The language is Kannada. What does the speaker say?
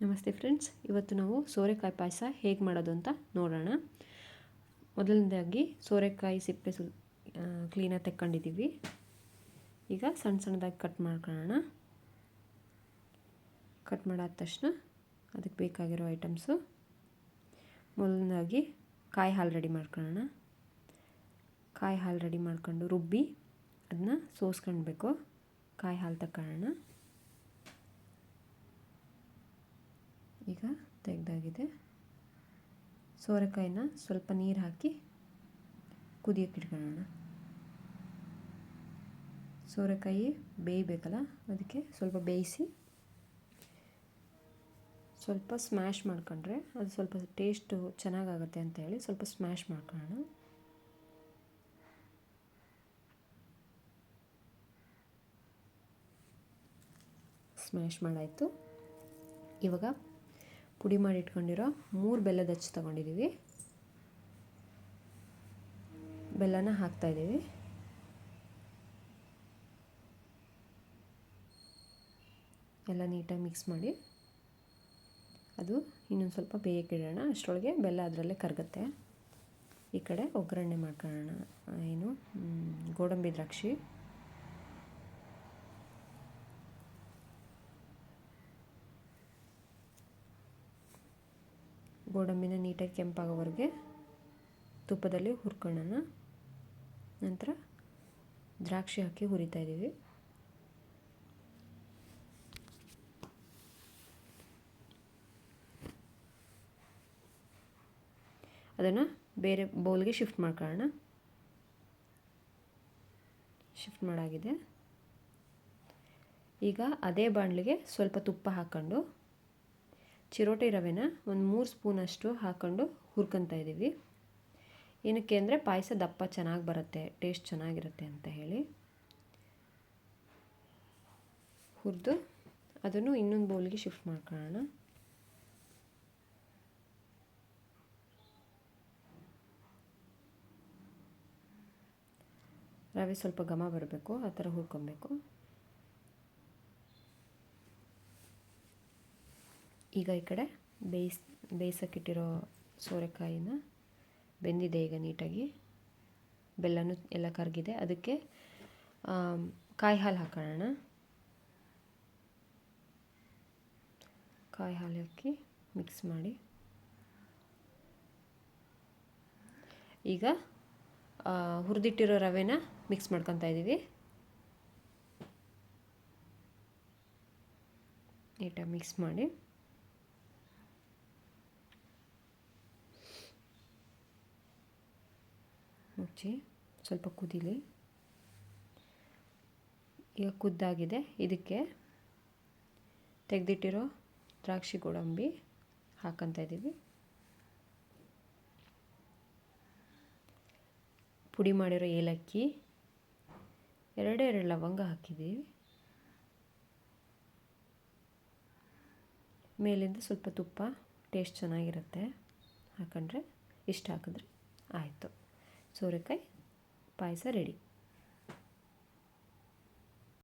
ನಮಸ್ತೆ ಫ್ರೆಂಡ್ಸ್, ಇವತ್ತು ನಾವು ಸೋರೆಕಾಯಿ ಪಾಯಸ ಹೇಗೆ ಮಾಡೋದು ಅಂತ ನೋಡೋಣ. ಮೊದಲನೇದಾಗಿ ಸೋರೆಕಾಯಿ ಸಿಪ್ಪೆ ಸು ಕ್ಲೀನಾಗಿ ತೆಕ್ಕೊಂಡಿದ್ದೀವಿ ಈಗ ಸಣ್ಣ ಸಣ್ಣದಾಗಿ ಕಟ್ ಮಾಡ್ಕೊಳ್ಳೋಣ. ಕಟ್ ಮಾಡಾದ ತಕ್ಷಣ ಅದಕ್ಕೆ ಬೇಕಾಗಿರೋ ಐಟಮ್ಸು ಮೊದಲನೇದಾಗಿ ಕಾಯಿ ಹಾಲು ರೆಡಿ ಮಾಡ್ಕೊಳ್ಳೋಣ. ಕಾಯಿ ಹಾಲು ರೆಡಿ ಮಾಡ್ಕೊಂಡು ರುಬ್ಬಿ ಅದನ್ನ ಸೋಸ್ಕೊಳ್ಬೇಕು ಕಾಯಿ ಹಾಲು ತಗೊಳ್ಳೋಣ ಈಗ ತೆಗೆದಾಗಿದೆ. ಸೋರೆಕಾಯಿನ ಸ್ವಲ್ಪ ನೀರು ಹಾಕಿ ಕುದಿಯೋಕೆ ಇಟ್ಕೊಳ್ಳೋಣ. ಸೋರೆಕಾಯಿ ಬೇಯಬೇಕಲ್ಲ, ಅದಕ್ಕೆ ಸ್ವಲ್ಪ ಬೇಯಿಸಿ ಸ್ವಲ್ಪ ಸ್ಮ್ಯಾಶ್ ಮಾಡ್ಕೊಂಡ್ರೆ ಅದು ಸ್ವಲ್ಪ ಟೇಸ್ಟು ಚೆನ್ನಾಗಾಗುತ್ತೆ ಅಂತ ಹೇಳಿ ಸ್ವಲ್ಪ ಸ್ಮ್ಯಾಶ್ ಮಾಡ್ಕೊಳ್ಳೋಣ. ಸ್ಮ್ಯಾಶ್ ಮಾಡಾಯಿತು. ಇವಾಗ ಪುಡಿ ಮಾಡಿ ಇಟ್ಕೊಂಡಿರೋ ಮೂರು ಬೆಲ್ಲದ ಹಚ್ಚು ತೊಗೊಂಡಿದ್ದೀವಿ ಬೆಲ್ಲನ ಹಾಕ್ತಾಯಿದ್ದೀವಿ ಎಲ್ಲ ನೀಟಾಗಿ ಮಿಕ್ಸ್ ಮಾಡಿ ಅದು ಇನ್ನೊಂದು ಸ್ವಲ್ಪ ಬೇಯಕ್ಕಿಡೋಣ ಅಷ್ಟರೊಳಗೆ ಬೆಲ್ಲ ಅದರಲ್ಲೇ ಕರಗುತ್ತೆ. ಈ ಕಡೆ ಒಗ್ಗರಣೆ ಮಾಡ್ಕೊಳ್ಳೋಣ. ಏನು ಗೋಡಂಬಿ ದ್ರಾಕ್ಷಿ. ಗೋಡಂಬಿನ ನೀಟಾಗಿ ಕೆಂಪಾಗೋವರೆಗೆ ತುಪ್ಪದಲ್ಲಿ ಹುರ್ಕೊಳ್ಳೋಣ. ನಂತರ ದ್ರಾಕ್ಷಿ ಹಾಕಿ ಹುರಿತಾ ಇದ್ದೀವಿ. ಅದನ್ನು ಬೇರೆ ಬೌಲ್ಗೆ ಶಿಫ್ಟ್ ಮಾಡ್ಕೊಳ್ಳೋಣ. ಶಿಫ್ಟ್ ಮಾಡಾಗಿದೆ. ಈಗ ಅದೇ ಬಾಣಲಿಗೆ ಸ್ವಲ್ಪ ತುಪ್ಪ ಹಾಕ್ಕೊಂಡು ಚಿರೋಟಿ ರವೆನ ಒಂದು ಮೂರು ಸ್ಪೂನಷ್ಟು ಹಾಕ್ಕೊಂಡು ಹುರ್ಕೊತಾ ಇದ್ದೀವಿ ಏನಕ್ಕೆ ಅಂದರೆ ಪಾಯಸ ದಪ್ಪ ಚೆನ್ನಾಗಿ ಬರುತ್ತೆ, ಟೇಸ್ಟ್ ಚೆನ್ನಾಗಿರುತ್ತೆ ಅಂತ ಹೇಳಿ. ಹುರಿದು ಅದನ್ನು ಇನ್ನೊಂದು ಬೌಲಿಗೆ ಶಿಫ್ಟ್ ಮಾಡ್ಕೊಳ್ಳೋಣ. ರವೆ ಸ್ವಲ್ಪ ಘಮ ಬರಬೇಕು, ಆ ಥರ ಹುರ್ಕೊಬೇಕು. ಈಗ ಈ ಕಡೆ ಬೇಯಿಸ್, ಬೇಯಿಸೋಕ್ಕಿಟ್ಟಿರೋ ಸೋರೆಕಾಯಿನ ಬೆಂದಿದೆ ಈಗ ನೀಟಾಗಿ. ಬೆಲ್ಲನೂ ಎಲ್ಲ ಕರಗಿದೆ. ಅದಕ್ಕೆ ಕಾಯಿ ಹಾಲು ಹಾಕೋಣ. ಕಾಯಿ ಹಾಲು ಹಾಕಿ ಮಿಕ್ಸ್ ಮಾಡಿ. ಈಗ ಹುರಿದಿಟ್ಟಿರೋ ರವೆನ ಮಿಕ್ಸ್ ಮಾಡ್ಕೊತಾ ಇದ್ದೀವಿ. ನೀಟಾಗಿ ಮಿಕ್ಸ್ ಮಾಡಿ. ಮುಚ್ಚಿ, ಸ್ವಲ್ಪ ಕುದೀಲಿ. ಈಗ ಕುದ್ದಾಗಿದೆ. ಇದಕ್ಕೆ ತೆಗೆದಿಟ್ಟಿರೋ ದ್ರಾಕ್ಷಿ ಗೋಡಂಬಿ ಹಾಕಂತ ಇದ್ದೀವಿ. ಪುಡಿ ಮಾಡಿರೋ ಏಲಕ್ಕಿ, ಎರಡೇ ಎರಡು ಲವಂಗ ಹಾಕಿದ್ದೀವಿ. ಮೇಲಿಂದ ಸ್ವಲ್ಪ ತುಪ್ಪ, ಟೇಸ್ಟ್ ಚೆನ್ನಾಗಿರುತ್ತೆ. ಹಾಕೊಂಡ್ರೆ ಇಷ್ಟು ಹಾಕಿದ್ರೆ ಆಯಿತು. ಸೋರೆಕಾಯಿ ಪಾಯಸ ರೆಡಿ